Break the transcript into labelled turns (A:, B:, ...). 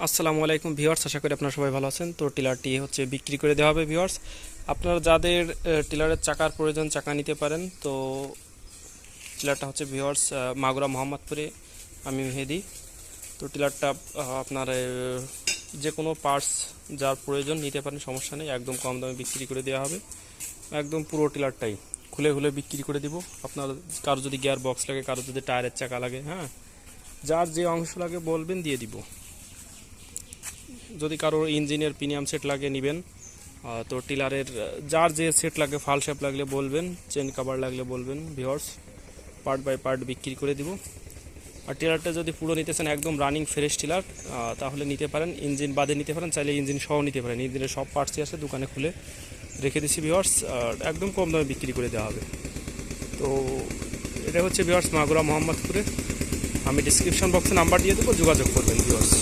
A: আসসালামু আলাইকুম ভিওয়ার্স আশা করি আপনারা সবাই ভালো আছেন। তো টিলারটি হচ্ছে বিক্রি করে দেওয়া হবে ভিওয়ার্স আপনারা যাদের টিলারের চাকার প্রয়োজন চাকা নিতে পারেন, তো টিলারটা হচ্ছে ভিওয়ার্স মাগুরা মোহাম্মদপুরে আমি মেহেদি। তো টিলারটা আপনার যে কোনো পার্টস যার প্রয়োজন নিতে পারেন, সমস্যা নেই, একদম কম দামে বিক্রি করে দেওয়া হবে। একদম পুরো টিলারটাই খুলে খুলে বিক্রি করে দিব। আপনার কারও যদি গিয়ার বক্স লাগে, কারও যদি টায়ারের চাকা লাগে হ্যাঁ? যার যে অংশ লাগে বলবেন, দিয়ে দিব। যদি কারও ইঞ্জিনের প্রিমিয়াম সেট লাগে নেবেন তো টিলারের যার যে সেট লাগে, ফাল শেপ লাগলে বলবেন, চেন কাভার লাগলে বলবেন ভিওর্স পার্ট বাই পার্ট বিক্রি করে দিব। আর টিলারটা যদি পুরো নিতে চান, একদম রানিং ফ্রেশ টিলার তাহলে নিতে পারেন, ইঞ্জিন বাদে নিতে পারেন, চাইলে ইঞ্জিন সহ নিতে পারেন। ইঞ্জিনের সব পার্টসই আছে, দোকানে খুলে রেখে দিচ্ছি ভিওর্স একদম কম দামে বিক্রি করে দেওয়া হবে। তো এটা হচ্ছে ভিওর্স মাগুরা, মোহাম্মদপুরে। আমি ডিসক্রিপশন বক্সে নাম্বার দিয়ে দেবো, যোগাযোগ করবেন ভিওর্স